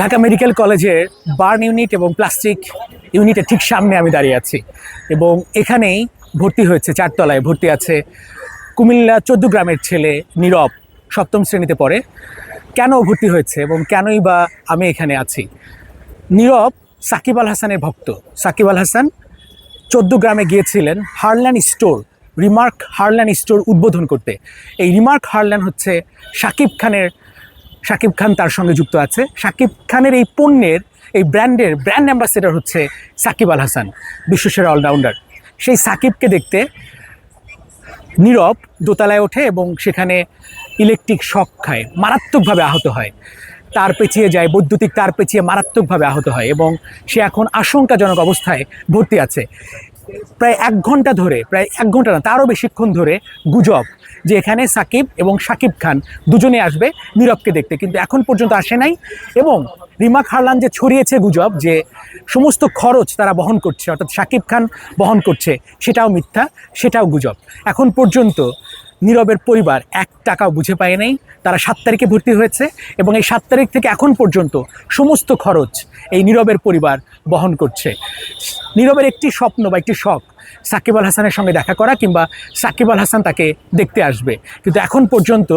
Dhaka medical কলেজের burn unit এবং plastic ইউনিটের ঠিক সামনে আমি দাঁড়িয়ে আছি এবং এখানেই ভর্তি হয়েছে, চারতলায় ভর্তি আছে কুমিল্লা চোদ্দ গ্রামের ছেলে নীরব সপ্তম শ্রেণীতে পড়ে। কেন ভর্তি হয়েছে এবং কেনই বা আমি এখানে আছি? নীরব সাকিব আল হাসানের ভক্ত। সাকিব আল হাসান চোদ্দ গ্রামে গিয়েছিলেন Harland store, Remark Harland store উদ্বোধন করতে। এই রিমার্ক হারল্যান্ড হচ্ছে সাকিব খানের সাকিব খান তার সঙ্গে যুক্ত আছে। সাকিব খানের এই পণ্যের, এই ব্র্যান্ডের, ব্র্যান্ড অ্যাম্বাসেডর হচ্ছে সাকিব আল হাসান, বিশ্বসেরা অলরাউন্ডার। সেই সাকিবকে দেখতে নীরব, দোতলায় ওঠে এবং সেখানে ইলেকট্রিক শক খায়, মারাত্মকভাবে আহত হয়। তার পেঁচিয়ে যায়, বৈদ্যুতিক তার পেঁচিয়ে মারাত্মকভাবে আহত হয় এবং সে এখন আশঙ্কাজনক অবস্থায় ভর্তি আছে। প্রায় এক ঘণ্টা ধরে, প্রায় এক ঘণ্টা না, তারও বেশিক্ষণ ধরে গুজব যে এখানে সাকিব এবং সাকিব খান দুজনে আসবে নীরবকে দেখতে। কিন্তু এখন পর্যন্ত আসে নাই এবং রিমা খারলান যে ছড়িয়েছে গুজব, যে সমস্ত খরচ তারা বহন করছে, অর্থাৎ সাকিব খান বহন করছে, সেটাও মিথ্যা, সেটাও গুজব। এখন পর্যন্ত নীরবের পরিবার এক টাকাও বুঝে পায় নাই। তারা সাত তারিখে ভর্তি হয়েছে এবং এই সাত তারিখ থেকে এখন পর্যন্ত সমস্ত খরচ এই নীরবের পরিবার বহন করছে। নীরবের একটি স্বপ্ন বা একটি শখ সাকিব আল হাসানের সঙ্গে দেখা করা কিংবা সাকিব আল হাসান তাকে দেখতে আসবে। কিন্তু এখন পর্যন্ত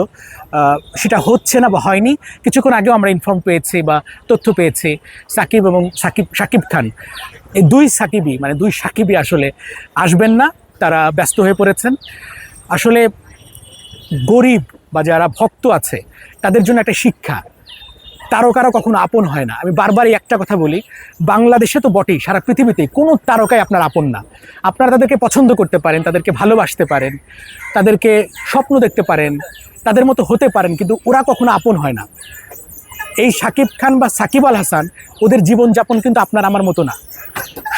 সেটা হচ্ছে না বা হয়নি। কিছুক্ষণ আগেও আমরা ইনফর্ম পেয়েছি বা তথ্য পেয়েছি সাকিব এবং সাকিব সাকিব খান। এই দুই সাকিবই মানে দুই সাকিবই আসলে আসবেন না, তারা ব্যস্ত হয়ে পড়েছেন। আসলে গরিব বা যারা ভক্ত আছে, তাদের জন্য একটা শিক্ষা। তারকারা কখনো আপন হয় না। আমি বারবারই একটা কথা বলি, বাংলাদেশে তো বটেই, সারা পৃথিবীতে কোনো তারকাই আপনার আপন না। আপনারা তাদেরকে পছন্দ করতে পারেন, তাদেরকে ভালোবাসতে পারেন, তাদেরকে স্বপ্ন দেখতে পারেন, তাদের মতো হতে পারেন, কিন্তু ওরা কখনো আপন হয় না। এই সাকিব খান বা সাকিব আল হাসান, ওদের জীবনযাপন কিন্তু আপনার আমার মতো না।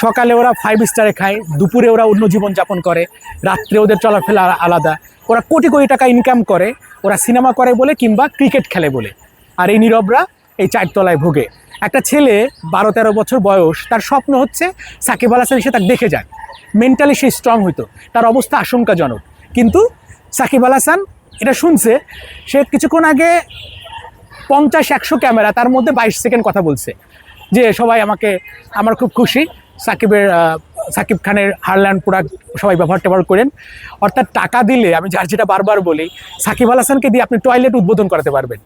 সকালে ওরা ফাইভ স্টারে খায়, দুপুরে ওরা অন্য জীবন যাপন করে, রাত্রে ওদের চলাফেরা আলাদা। ওরা কোটি কোটি টাকা ইনকাম করে, ওরা সিনেমা করে বলে কিংবা ক্রিকেট খেলে বলে। আর এই নীরবরা এই চারতলায় ভোগে। একটা ছেলে বারো তেরো বছর বয়স, তার স্বপ্ন হচ্ছে সাকিব আল হাসান এসে তাকে দেখে যায় মেন্টালি সে স্ট্রং হইতো, তার অবস্থা আশঙ্কাজনক। কিন্তু সাকিব আল হাসান এটা শুনছে, সে কিছুক্ষণ আগে পঞ্চাশ একশো ক্যামেরা, তার মধ্যে বাইশ সেকেন্ড কথা বলছে, যে সবাই আমাকে, আমার খুব খুশি। সাকিবের সাকিব খানের হারল্যান্ড প্রোডাক্ট সবাই ব্যবহার ট্যাবহার করেন। অর্থাৎ টাকা দিলে, আমি যার যেটা বারবার বলি, সাকিব আল হাসানকে দিয়ে আপনি টয়লেট উদ্বোধন করাতে পারবেন।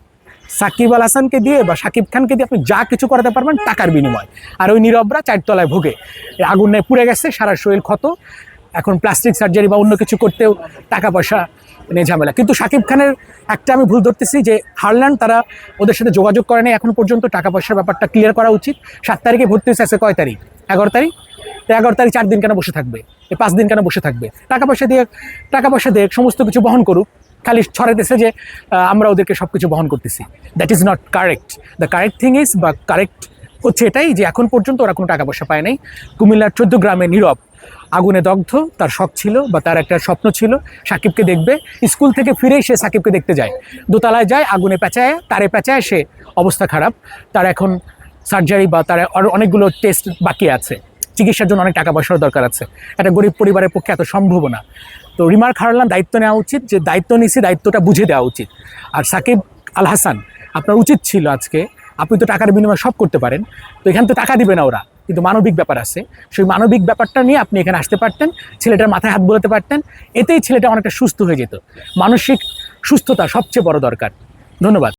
সাকিব আল হাসানকে দিয়ে বা সাকিব খানকে দিয়ে আপনি যা কিছু করাতে পারবেন টাকার বিনিময়। আর ওই নীরবরা চারতলায় ভোগে। আগুন আগুনে পুড়ে গেছে, সারা শরীর ক্ষত। এখন প্লাস্টিক সার্জারি বা অন্য কিছু করতেও টাকা পয়সা নিয়ে ঝামেলা। কিন্তু সাকিব খানের একটা আমি ভুল ধরতেছি যে হারল্যান্ড তারা ওদের সাথে যোগাযোগ করে নাই। এখন পর্যন্ত টাকা পয়সার ব্যাপারটা ক্লিয়ার করা উচিত। সাত তারিখে ভর্তি হয়েছে, আজকে কয় তারিখ? এগারো তারিখ? তো এগারো তারিখ চার দিন কেন বসে থাকবে? এই পাঁচ দিন কেন বসে থাকবে? টাকা পয়সা দিয়ে, টাকা পয়সা দিয়ে সমস্ত কিছু বহন করুক। খালি ছড়াইতেছে যে আমরা ওদেরকে সব কিছু বহন করতেছি। That is not correct the correct thing is বা কারেক্ট হচ্ছে এটাই যে, এখন পর্যন্ত ওরা কোনো টাকা পয়সা পায় নাই। কুমিল্লার চোদ্দ গ্রামে নীরব, আগুনে দগ্ধ, তার শখ ছিল বা তার একটা স্বপ্ন ছিল, সাকিবকে দেখবে। স্কুল থেকে ফিরেই সে সাকিবকে দেখতে যায়। দোতলায় যায়, আগুনে পেঁচায়, তারে পেঁচায় সে, অবস্থা খারাপ। তার এখন সার্জারি বা তার অনেকগুলো টেস্ট বাকি আছে। চিকিৎসার জন্য অনেক টাকা পয়সার দরকার আছে। একটা গরিব পরিবারের পক্ষে এত সম্ভব না। তো রিমার্ক হারালাম, দায়িত্ব নেওয়া উচিত, যে দায়িত্ব নিছি, দায়িত্বটা বুঝে দেওয়া উচিত। আর সাকিব আল হাসান, আপনার উচিত ছিল আজকে, আপনি তো টাকার বিনিময়ে সব করতে পারেন। তো এখানে তো টাকা দিবে না ওরা, কিন্তু মানবিক ব্যাপার আছে। সেই মানবিক ব্যাপারটা নিয়ে আপনি এখানে আসতে পারতেন, ছেলেটার মাথায় হাত বোলাতে পারতেন, এতেই ছেলেটা অনেকটা সুস্থ হয়ে যেত। মানসিক সুস্থতা সবচেয়ে বড় দরকার। ধন্যবাদ।